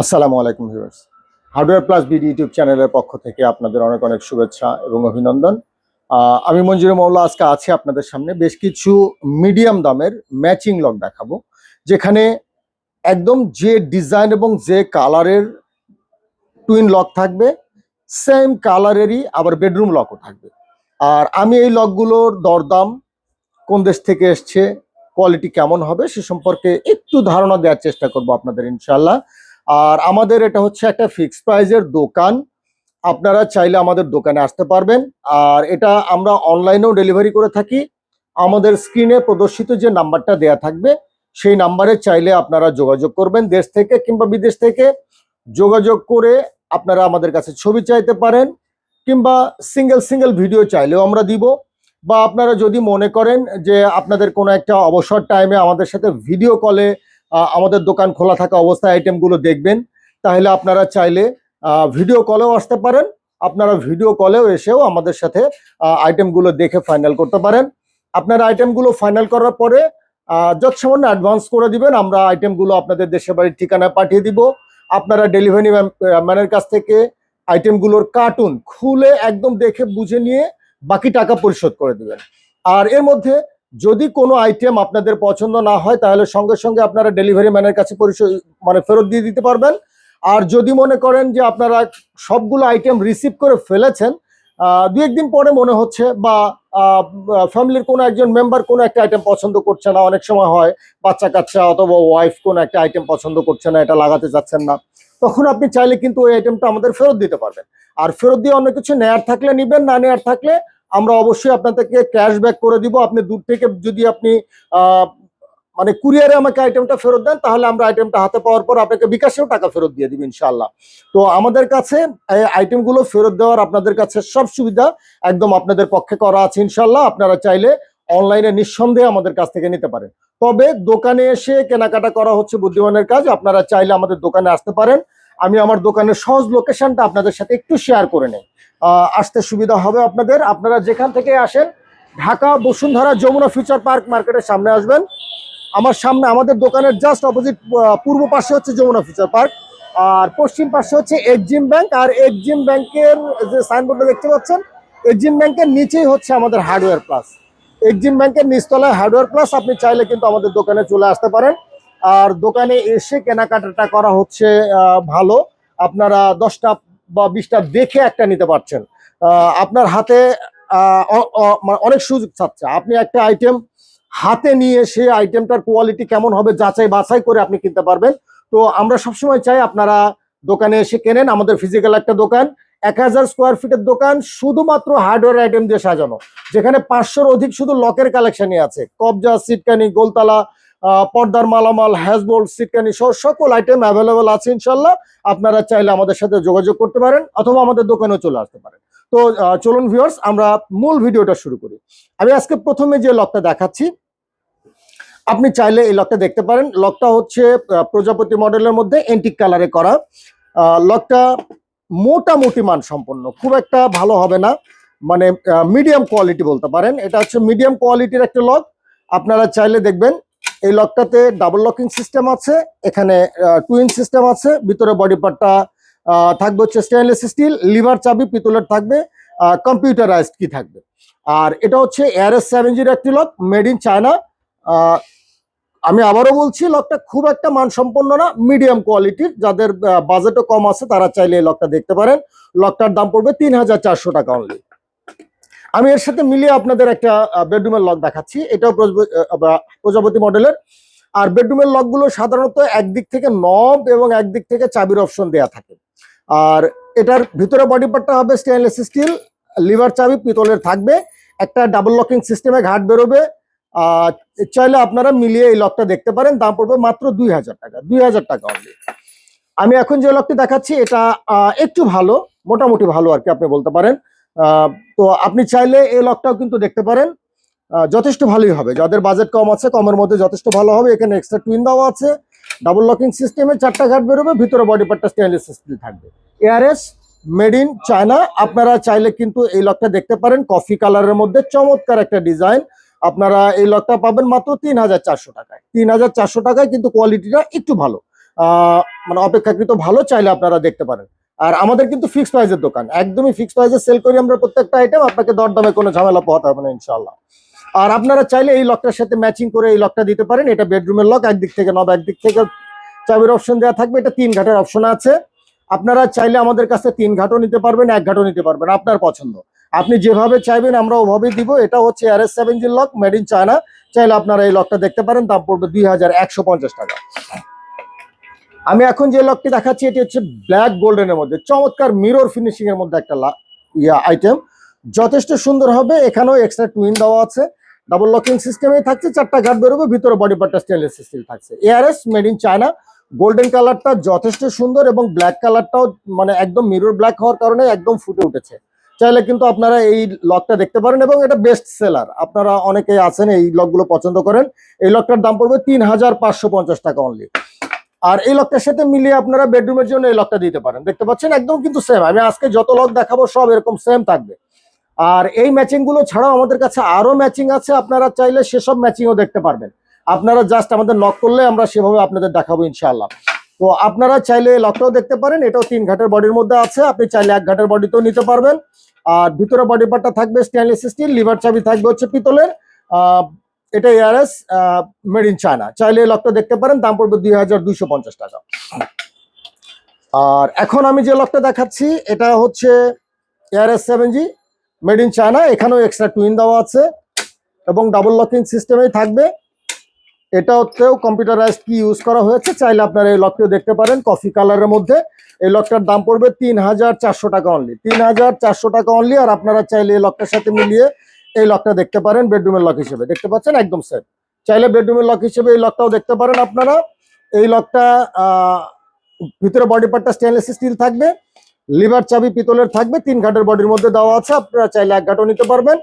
আসসালামু আলাইকুম viewers. Hardware plus BD YouTube চ্যানেলের পক্ষ থেকে আপনাদের অনেক অনেক শুভেচ্ছা এবং অভিনন্দন। আমি মঞ্জুর মৌলা আজকে আছি আপনাদের সামনে। বেশ কিছু মিডিয়াম দামের ম্যাচিং লক দেখাবো, যেখানে একদম যে ডিজাইন এবং যে কালারের টুইন লক থাকবে সেম কালারেরই আবার বেডরুম লকও থাকবে। আর আমি এই লকগুলোর দরদাম কোন দেশ থেকে এসছে কোয়ালিটি কেমন হবে সে সম্পর্কে একটু ধারণা দেওয়ার চেষ্টা করব আপনাদের ইনশাল্লাহ আর আমাদের এটা হচ্ছে একটা ফিক্সড প্রাইজের দোকান। আপনারা চাইলে আমাদের দোকানে আসতে পারবেন। আর এটা আমরা অনলাইনেও ডেলিভারি করে থাকি। আমাদের স্ক্রিনে প্রদর্শিত যে নাম্বারটা দেয়া থাকবে, সেই নাম্বারে চাইলে আপনারা যোগাযোগ করবেন দেশ থেকে কিংবা বিদেশ থেকে। যোগাযোগ করে আপনারা আমাদের কাছে ছবি চাইতে পারেন, কিংবা সিঙ্গেল সিঙ্গেল ভিডিও চাইলেও আমরা দিব। বা আপনারা যদি মনে করেন যে আপনাদের কোনো একটা অবসর টাইমে আমাদের সাথে ভিডিও কলে আমাদের দোকান খোলা থাকা অবস্থায় আইটেমগুলো দেখবেন। তাহলে আপনারা চাইলে ভিডিও কলেও আসতে পারেন। আপনারা ভিডিও কলেও এসেও আমাদের সাথে আইটেমগুলো দেখে ফাইনাল করতে পারেন। আপনারা আইটেমগুলো ফাইনাল করার পরে যৎসামান্য অ্যাডভান্স করে দিবেন, আমরা আইটেমগুলো আপনাদের দেশের বাড়ির ঠিকানায় পাঠিয়ে দিব। আপনারা ডেলিভারি ম্যানের কাছ থেকে আইটেমগুলোর কার্টুন খুলে একদম দেখে বুঝে নিয়ে বাকি টাকা পরিশোধ করে দিবেন। আর এর মধ্যে যদি কোনো আইটেম আপনাদের পছন্দ না হয়, তাহলে সঙ্গে সঙ্গে আপনারা ডেলিভারি ম্যানের কাছে মানে ফেরত দিয়ে দিতে পারবেন। আর যদি মনে করেন যে আপনারা সবগুলো আইটেম রিসিভ করে ফেলেছেন দু একদিন পরে মনে হচ্ছে বা ফ্যামিলির কোনো একজন মেম্বার কোনো একটা আইটেম পছন্দ করছে না, অনেক সময় হয় বাচ্চা কাচ্চা অথবা ওয়াইফ কোনো একটা আইটেম পছন্দ করছে না, এটা লাগাতে চাচ্ছেন না, তখন আপনি চাইলে কিন্তু ওই আইটেমটা আমাদের ফেরত দিতে পারবেন। আর ফেরত দিয়ে অন্য কিছু নেয়ার থাকলে নিবেন, না নেয়ার থাকলে আমরা অবশ্যই আপনাদেরকে ক্যাশব্যাক করে দিব। আপনি দূর থেকে যদি আপনি মানে কুরিয়ারে আমাকে আইটেমটা ফেরত দেন, তাহলে আমরা আইটেমটা হাতে পাওয়ার পর আপনাকে বিকাশেও টাকা ফেরত দিয়ে দিব ইনশাল্লাহ তো আমাদের কাছে এই আইটেমগুলো ফেরত দেওয়ার আপনাদের কাছে সব সুবিধা একদম আপনাদের পক্ষে করা আছে ইনশাল্লাহ আপনারা চাইলে অনলাইনে নিঃসন্দেহে আমাদের কাছ থেকে নিতে পারেন। তবে দোকানে এসে কেনাকাটা করা হচ্ছে বুদ্ধিমানের কাজ। আপনারা চাইলে আমাদের দোকানে আসতে পারেন। আমি আমার দোকানের সহজ লোকেশনটা আপনাদের সাথে একটু শেয়ার করে নেই। আসতে সুবিধা হবে আপনাদের। আপনারা যেখান থেকে আসেন, ঢাকা বসুন্ধরা যমুনা ফিউচার পার্ক মার্কেটের সামনে আসবেন। আমার সামনে, আমাদের দোকানের জাস্ট অপোজিট পূর্ব পাশে হচ্ছে যমুনা ফিউচার পার্ক আর পশ্চিম পাশে হচ্ছে এক্সিম ব্যাংক আর এক্সিম ব্যাংকের যে সাইনবোর্ডটা দেখতে পাচ্ছেন এক্সিম ব্যাংকের নিচেই হচ্ছে আমাদের হার্ডওয়্যার প্লাস এক্সিম ব্যাংকের নিচতলায় হার্ডওয়্যার প্লাস আপনি চাইলে কিন্তু আমাদের দোকানে চলে আসতে পারেন। আর দোকানে এসে কেনাকাটাটা করা হচ্ছে ভালো। আপনারা দশটা বা বিশটা দেখে একটা নিতে পারছেন। আপনার হাতে মানে অনেক সুযোগ থাকছে। আপনি একটা আইটেম হাতে নিয়ে সেই আইটেমটার কোয়ালিটি কেমন হবে যাচাই বাছাই করে আপনি কিনতে পারবেন। তো আমরা সবসময় চাই আপনারা দোকানে এসে কেনেন। আমাদের ফিজিক্যাল একটা দোকান, এক হাজার স্কোয়ার ফিটের দোকান, শুধুমাত্র হার্ডওয়্যার আইটেম দিয়ে সাজানো। যেখানে পাঁচশোর অধিক শুধু লকের কালেকশনই আছে। কবজা, সিটকানি, গোলতালা পর্দার মালামাল হ্যাজবোল্ড সিটকানি সহ সকল আইটেম অ্যাভেলেবেল আছে ইনশাল্লাহ আপনারা চাইলে আমাদের সাথে যোগাযোগ করতে পারেন অথবা আমাদের দোকানেও চলে আসতে পারেন। তো চলুন ভিউয়ার্স আমরা মূল ভিডিওটা শুরু করি। আমি আজকে প্রথমে যে লকটা দেখাচ্ছি, আপনি চাইলে এই লকটা দেখতে পারেন। লকটা হচ্ছে প্রজাপতি মডেলের মধ্যে এন্টিক কালারে করা। লকটা মোটামুটি মান সম্পন্ন খুব একটা ভালো হবে না। মানে মিডিয়াম কোয়ালিটি বলতে পারেন। এটা হচ্ছে মিডিয়াম কোয়ালিটির একটা লক আপনারা চাইলে দেখবেন এই লকটাতে ডাবল লকিং সিস্টেম আছে, এখানে টুইন সিস্টেম আছে, ভিতরে বডি পার্টটা থাকবে হচ্ছে স্টেনলেস স্টিল লিভার চাবি পিতলের থাকবে কম্পিউটারাইজড কি থাকবে। আর এটা হচ্ছে এস সেভেন জিরো একটি লক মেড ইন চায়না আমি আবারও বলছি লকটা খুব একটা মানসম্পন্ন না মিডিয়াম কোয়ালিটির যাদের বাজেটও কম আছে, তারা চাইলে এই লকটা দেখতে পারেন। লকটার দাম পড়বে তিন হাজার চারশো টাকা অনলি আমি এর সাথে মিলিয়ে আপনাদের একটা বেডরুমের লক দেখাচ্ছি। এটাও প্রজাপতি মডেলের আর বেডরুমের লকগুলো সাধারণত একদিক থেকে নব এবং একদিক থেকে চাবির অপশন দেয়া থাকে। আর এটার ভিতরে বডি পার্টটা হবে স্টেনলেস স্টিল লিভার চাবি পিতলের থাকবে, একটা ডাবল লকিং সিস্টেমে ঘাট বেরোবে। চাইলে আপনারা মিলিয়ে এই লকটা দেখতে পারেন, দাম পড়বে মাত্র দুই হাজার টাকা, দুই হাজার টাকা অনলি আমি এখন যে লকটি দেখাচ্ছি, এটা একটু ভালো, মোটামুটি ভালো আর কি আপনি বলতে পারেন। তো আপনি চাইলে এই লকটাও কিন্তু দেখতে পারেন। যথেষ্ট ভালোই হবে। যাদের বাজেট কম আছে, কমের মধ্যে যথেষ্ট ভালো হবে। এখানে এক্সট্রা টুইন দেওয়া আছে। ডাবল লকিং সিস্টেমে চারটা ঘাট বেরোবে, ভিতরে বডি পার্টটা স্টেনলেস স্টিল থাকবে। এআরএস মেড ইন চায়না আপনারা চাইলে কিন্তু এই লকটা দেখতে পারেন। কফি কালারের মধ্যে চমৎকার একটা ডিজাইন আপনারা এই লকটা পাবেন মাত্র তিন হাজার চারশো টাকায়। তিন হাজার চারশো টাকায় কিন্তু কোয়ালিটিটা একটু ভালো। মানে অপেক্ষাকৃত ভালো, চাইলে আপনারা দেখতে পারেন। আর আমাদের কিন্তু ফিক্সড প্রাইজের দোকান। একদমই ফিক্সড প্রাইজে সেল করি আমরা প্রত্যেকটা আইটেম আপনাকে দরদামে কোনো ঝামেলা পোহাতে হবে না ইনশাল্লাহ আর আপনারা চাইলে এই লকটার সাথে ম্যাচিং করে এই লকটা দিতে পারেন। এটা বেডরুমের লক একদিক থেকে নব একদিক থেকে চাবির অপশন দেওয়া থাকবে। এটা তিন ঘাটের অপশন আছে। আপনারা চাইলে আমাদের কাছে তিন ঘাটও নিতে পারবেন, এক ঘাটও নিতে পারবেন, আপনার পছন্দ। আপনি যেভাবে চাইবেন, আমরা ওভাবেই দিব। এটা হচ্ছে আর S seven G lock made in China চাইলে আপনারা এই লকটা দেখতে পারেন, দাম পড়বে দুই হাজার একশো পঞ্চাশ টাকা। আমি এখন যে লকটি দেখাচ্ছি, এটি হচ্ছে ব্ল্যাক গোল্ডেনের মধ্যে। চমৎকার মিরর ফিনিশিং এর মধ্যে একটা ইয়া আইটেম যথেষ্ট সুন্দর হবে, এখানেও এক্সট্রা টুইন দেওয়া আছে। ডাবল লকিং সিস্টেমে থাকছে, চারটা ঘাট বেরোবে, ভিতরে বডি পার্টটা স্টেনলেস স্টিল থাকছে। ARS made in China golden কালারটা যথেষ্ট সুন্দর এবং ব্ল্যাক কালারটাও মানে একদম মিরর ব্ল্যাক হওয়ার কারণে একদম ফুটে উঠেছে। চাইলে কিন্তু আপনারা এই লকটা দেখতে পারেন এবং এটা বেস্ট সেলার আপনারা অনেকেই আছেন, এই লকগুলো পছন্দ করেন। এই লকটার দাম পড়বে তিন হাজার পাঁচশো পঞ্চাশ টাকা অনলি আর এই লকটার সাথে মিলিয়ে আপনারা বেডরুমের জন্য এই লকটা দিতে পারেন। দেখতে পাচ্ছেন? একদম কিন্তু সেম আমি আজকে যত লক দেখাবো, সব এরকম সেম থাকবে। আর এই ম্যাচিংগুলো ছাড়াও আমাদের কাছে আরও ম্যাচিং আছে। আপনারা চাইলে সেসব ম্যাচিংও দেখতে পারবেন। আপনারা জাস্ট আমাদের নক করলে আমরা সেভাবে আপনাদের দেখাবো ইনশাআল্লাহ। তো আপনারা চাইলে এই লকটাও দেখতে পারেন। এটাও তিন ঘাটের বডির মধ্যে আছে। আপনি চাইলে এক ঘাটের বডিতেও নিতে পারবেন। আর ভিতরে বডি পার্টটা থাকবে স্টেনলেস স্টিল লিভার চাবি থাকবে হচ্ছে পিতলের। এটা এআরএস মেড ইন চায়না চাইলে এই লকটা দেখতে পারেন, দাম পড়বে দুই হাজার দুইশো পঞ্চাশ টাকা। আর এখন আমি যে লকটা দেখাচ্ছি, এটা হচ্ছে ARS seven G made in China এখানেও এক্সট্রা টুইন দেওয়া আছে এবং ডাবল লকিং সিস্টেমেই থাকবে। এটাতেও কম্পিউটারাইজ কি ইউজ করা হয়েছে। চাইলে আপনারা এই লকটিও দেখতে পারেন কফি কালারের মধ্যে। এই লকটার দাম পড়বে তিন হাজার চারশো টাকা অনলি তিন হাজার চারশো টাকা অনলি আর আপনারা চাইলে এই লকটার সাথে মিলিয়ে এই লকটা দেখতে পারেন বেডরুমের লক হিসেবে। দেখতে পাচ্ছেন? একদম সেট চাইলে বেডরুমের লক হিসেবে এই লকটাও দেখতে পারেন আপনারা। এই লকটা ভিতরে বডি পার্টটা স্টেনলেস স্টিল থাকবে। লিভার চাবি পিতলের থাকবে। তিন ঘাটের বডির মধ্যে দেওয়া আছে। আপনারা চাইলে এক ঘাটও নিতে পারবেন।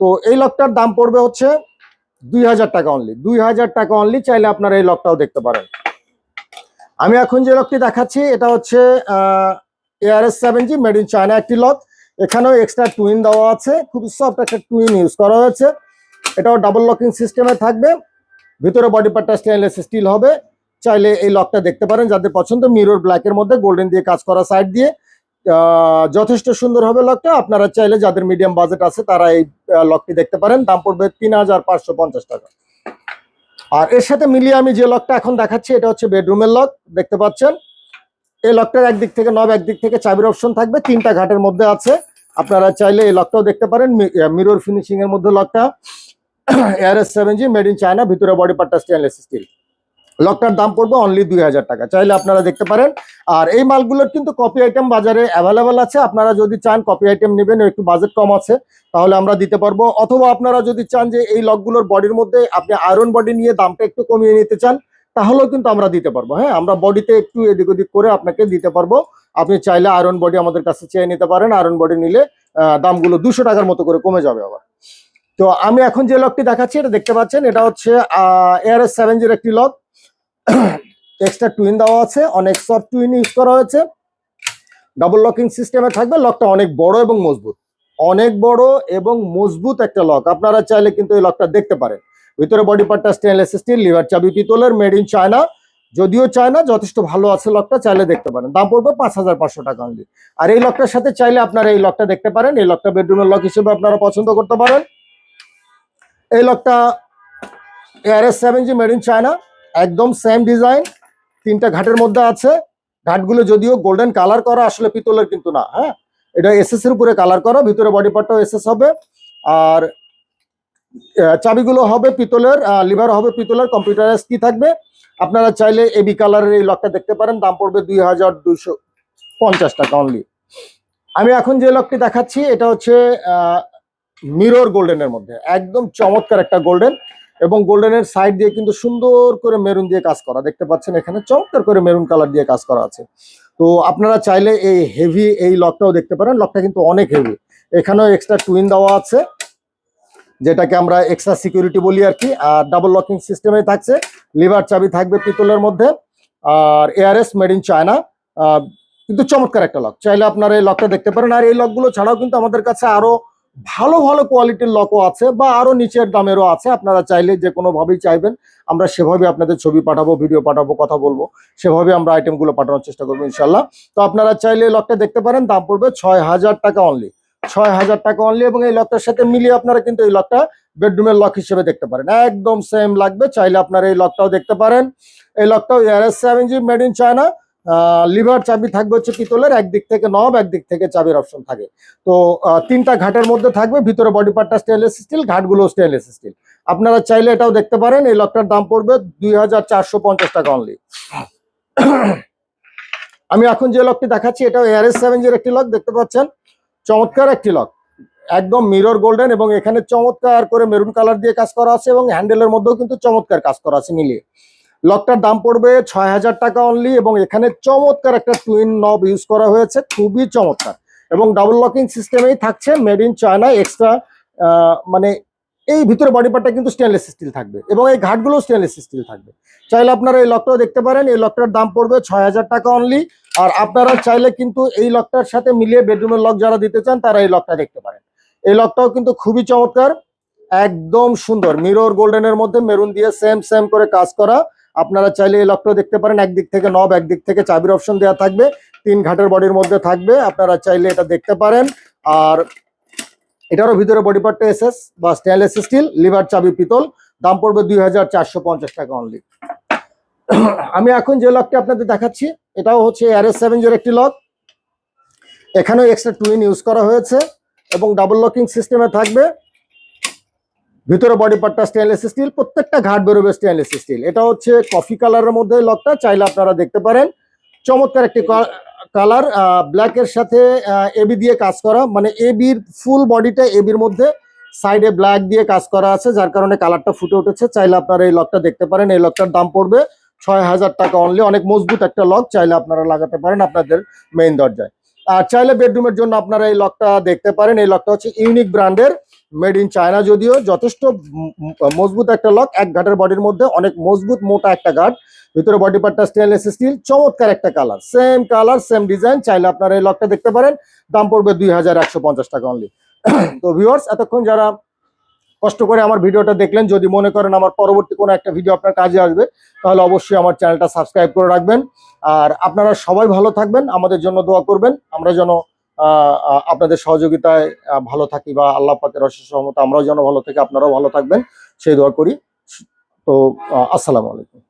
তো এই লকটার দাম পড়বে হচ্ছে দুই হাজার টাকা অনলি দুই হাজার টাকা অনলি চাইলে আপনারা এই লকটাও দেখতে পারেন। আমি এখন যে লকটি দেখাচ্ছি, এটা হচ্ছে ARS seven G made in China একটি লক এখানেও এক্সট্রা টুইন দেওয়া আছে খুব সফট একটা টুইন ইউজ করা হয়েছে। এটাও ডাবল লকিং সিস্টেমে থাকবে। ভিতরে বডি পার্টটা স্টেনলেস স্টিল হবে। চাইলে এই লকটা দেখতে পারেন, যাদের পছন্দ মিরর ব্ল্যাকের মধ্যে গোল্ডেন দিয়ে কাজ করা সাইড দিয়ে। যথেষ্ট সুন্দর হবে লকটা আপনারা চাইলে যাদের মিডিয়াম বাজেট আছে, তারা এই লকটি দেখতে পারেন। দাম পড়বে তিন হাজার পাঁচশো পঞ্চাশ টাকা। আর এর সাথে মিলিয়ে আমি যে লকটা এখন দেখাচ্ছি, এটা হচ্ছে বেডরুমের লক দেখতে পাচ্ছেন। এই লকটার একদিক থেকে নব একদিক থেকে চাবির অপশন থাকবে। তিনটা ঘাটের মধ্যে আছে। আপনারা চাইলে এই লকটাও দেখতে পারেন মিরর ফিনিশিং এর মধ্যে লকটা ARS seven G made in China ভিতরে বডি পার্টটা স্টেনলেস স্টিল লকটার দাম পড়বে অনলি দুই হাজার টাকা। চাইলে আপনারা দেখতে পারেন। আর এই মালগুলোর কিন্তু কপি আইটেম বাজারে অ্যাভেলেবেল আছে। আপনারা যদি চান কপি আইটেম নেবেন একটু বাজেট কম আছে, তাহলে আমরা দিতে পারব। অথবা আপনারা যদি চান যে এই লকগুলোর বডির মধ্যে আপনি আয়রন বডি নিয়ে দামটা একটু কমিয়ে নিতে চান, তাহলেও কিন্তু আমরা দিতে পারব। হ্যাঁ আমরা বডিতে একটু এদিক ওদিক করে আপনাকে দিতে পারব। আপনি চাইলে আয়রন বডি আমাদের কাছে চেয়ে নিতে পারেন। আয়রন বডি নিলে দামগুলো দুশো টাকার মতো করে কমে যাবে আবার। তো আমি এখন যে লকটি দেখাচ্ছি, এটা দেখতে পাচ্ছেন, এটা হচ্ছে এআরএস সেভেন জির একটি লক এক্সট্রা টুইন দেওয়া আছে, অনেক সফট টুইন ইউজ করা হয়েছে। ডাবল লকিং সিস্টেমে থাকবে লকটা অনেক বড় এবং মজবুত। অনেক বড় এবং মজবুত একটা লক আপনারা চাইলে কিন্তু এই লকটা দেখতে পারেন। ভিতরে বডি পার্টটা স্টেনলেস স্টিল লিভার চাবি পিতলের মেড ইন চায়না যদিও চায় না, যথেষ্ট ভালো আছে লকটা চাইলে দেখতে পারেন। দাম পড়বে পাঁচ হাজার পাঁচশো টাকা অনলি আর এই লকটার সাথে চাইলে আপনারা এই লকটা দেখতে পারেন। এই লকটা বেডরুমের লক হিসেবে আপনারা পছন্দ করতে পারেন। এই লকটা ARS seven G made in China একদম সেম ডিজাইন তিনটা ঘাটের মধ্যে আছে। ঘাটগুলো যদিও গোল্ডেন কালার করা, আসলে পিতলের কিন্তু না হ্যাঁ? এটা এসএস এর উপরে কালার করা, ভিতরে বডি পার্টটাও এসএস হবে। আর চাবিগুলো হবে পিতলের লিভার হবে পিতলের কম্পিউটারাইজ কি থাকবে? আপনারা চাইলে এবি কালারের এই লকটা দেখতে পারেন, দাম পড়বে দুই হাজার দুইশো পঞ্চাশ টাকা অনলি আমি এখন যে লকটি দেখাচ্ছি, এটা হচ্ছে মিরর গোল্ডেনের মধ্যে। একদম চমৎকার একটা গোল্ডেন এবং গোল্ডেনের সাইড দিয়ে কিন্তু সুন্দর করে মেরুন দিয়ে কাজ করা। দেখতে পাচ্ছেন এখানে চমৎকার করে মেরুন কালার দিয়ে কাজ করা আছে। তো আপনারা চাইলে এই হেভি এই লকটাও দেখতে পারেন। লকটা কিন্তু অনেক হেভি এখানেও এক্সট্রা টুইন দেওয়া আছে। যেটাকে আমরা এক্সট্রা সিকিউরিটি বলি আর কি, আর ডাবল লকিং সিস্টেমে থাকছে লিভার চাবি থাকবে পিতলের মধ্যে, আর এআরএস মেড ইন চায়না কিন্তু চমৎকার একটা লক চাইলে আপনারা এই লকটা দেখতে পারেন, আর এই লকগুলো ছাড়াও কিন্তু আমাদের কাছে আরও ভালো ভালো কোয়ালিটির লকও আছে, বা আরও নিচের দামেরও আছে, আপনারা চাইলে যে কোনো ভাবেই চাইবেন, আমরা সেভাবে আপনাদের ছবি পাঠাবো ভিডিও পাঠাবো, কথা বলব, সেভাবে আমরা আইটেমগুলো পাঠানোর চেষ্টা করব ইনশাল্লাহ তো আপনারা চাইলে লকটা দেখতে পারেন, দাম পড়বে ছয় হাজার টাকা অনলি ছয় হাজার টাকা অনলি এবং এই লকটার সাথে মিলিয়ে আপনারা কিন্তু এই লকটা বেডরুমের লক হিসেবে দেখতে পারেন। একদম সেম লাগবে, চাইলে আপনারা এই লকটাও দেখতে পারেন। এই লকটাও S seven G made in China lever চাবি থাকবে হচ্ছে পিতলের, একদিক থেকে নব একদিক থেকে চাবির অপশন থাকে। তো তিনটা ঘাটের মধ্যে থাকবে, ভিতরে বডি পার্টটা স্টেনলেস স্টিল ঘাটগুলো স্টেনলেস স্টিল আপনারা চাইলে এটাও দেখতে পারেন, এই লকটার দাম পড়বে দুই হাজার চারশো পঞ্চাশ টাকা অনলি আমি এখন যে লকটি দেখাচ্ছি, এটাও এস সেভেন জির একটি লক দেখতে পাচ্ছেন? চমৎকার একটি লক একদম মিরর গোল্ডেন এবং এখানে চমৎকার করে মেরুন কালার দিয়ে কাজ করা আছে এবং হ্যান্ডেলের মধ্যেও কিন্তু চমৎকার কাজ করা আছে মিলিয়ে। লকটার দাম পড়বে ছয় হাজার টাকা অনলি এবং এখানে চমৎকার একটা টুইন নব ইউজ করা হয়েছে, খুবই চমৎকার। এবং ডাবল লকিং সিস্টেমেই থাকছে মেড ইন চায়না এক্সট্রা মানে এই ভিতরে বডি পার্টটা কিন্তু স্টেনলেস স্টিল থাকবে এবং এই ঘাটগুলো স্টেনলেস স্টিল থাকবে। চাইলে আপনারা এই লকটাও দেখতে পারেন, এই লকটার দাম পড়বে ছয় হাজার টাকা অনলি আর আপনারা চাইলে কিন্তু এই লকটার সাথে মিলিয়ে বেডরুমের লক যারা দিতে চান, তারা এই লকটা দেখতে পারেন। এই লকটাও কিন্তু খুবই চমৎকার, একদম সুন্দর। মিরর গোল্ডেনের মধ্যে মেরুন দিয়ে সেম সেম করে কাজ করা। আপনারা চাইলে এই লকটাও দেখতে পারেন, একদিক থেকে নব একদিক থেকে চাবির অপশন দেওয়া থাকবে। তিন ঘাটের বডির মধ্যে থাকবে, আপনারা চাইলে এটা দেখতে পারেন। আর এটারও ভিতরে বডি পার্টটা এসএস বা স্টেনলেস স্টিল লিভার চাবি পিতল। দাম পড়বে দুই হাজার চারশো পঞ্চাশ টাকা অনলি আমি এখন যে লকটি আপনাদের দেখাচ্ছি, এটাও হচ্ছে আর এস সেভেন জিরো একটি লক এখানেও এক্সট্রা টুইন ইউজ করা হয়েছে এবং ডাবল লকিং সিস্টেমে থাকবে। ভিতরে বডি পার্টটা স্টেনলেস স্টিল প্রত্যেকটা ঘাট বেরোবে স্টেনলেস স্টিল এটা হচ্ছে কফি কালারের মধ্যে লকটা চাইলে আপনারা দেখতে পারেন। চমৎকার একটি কালার ব্ল্যাক এর সাথে এবি দিয়ে কাজ করা। মানে এবির ফুল বডিটা এবির মধ্যে সাইডে ব্ল্যাক দিয়ে কাজ করা আছে, যার কারণে কালারটা ফুটে উঠেছে। চাইলে আপনারা এই লকটা দেখতে পারেন, এই লকটার দাম পড়বে ছয় হাজার টাকা অনলি অনেক মজবুত একটা লক চাইলে আপনারা লাগাতে পারেন আপনাদের মেইন দরজায়। আর চাইলে বেডরুমের জন্য আপনারা এই লকটা দেখতে পারেন। এই লকটা হচ্ছে ইউনিক ব্র্যান্ডের মেড ইন চায়না যদিও। যথেষ্ট মজবুত একটা লক এক ঘাটের বডির মধ্যে অনেক মজবুত মোটা একটা ঘাট। ভিতরে বডি পার্টটা স্টেনলেস স্টিল চমৎকার একটা colour same colour same design চাইলে আপনারা এই লকটা দেখতে পারেন। দাম পড়বে দুই হাজার একশো পঞ্চাশ টাকা অনলি তো ভিউয়ার্স এতক্ষণ যারা কষ্ট করে আমার ভিডিওটা দেখলেন, যদি মনে করেন আমার পরবর্তী কোনো একটা ভিডিও আপনার কাজে আসবে, তাহলে অবশ্যই আমার চ্যানেলটা সাবস্ক্রাইব করে রাখবেন। আর আপনারা সবাই ভালো থাকবেন, আমাদের জন্য দোয়া করবেন। আমরা যেন আপনাদের সহযোগিতায় ভালো থাকি বা আল্লাহ পাকের অশেষ সহমত আমরাও যেন ভালো থাকি, আপনারাও ভালো থাকবেন। সেই দোয়া করি। তো আসসালামু আলাইকুম।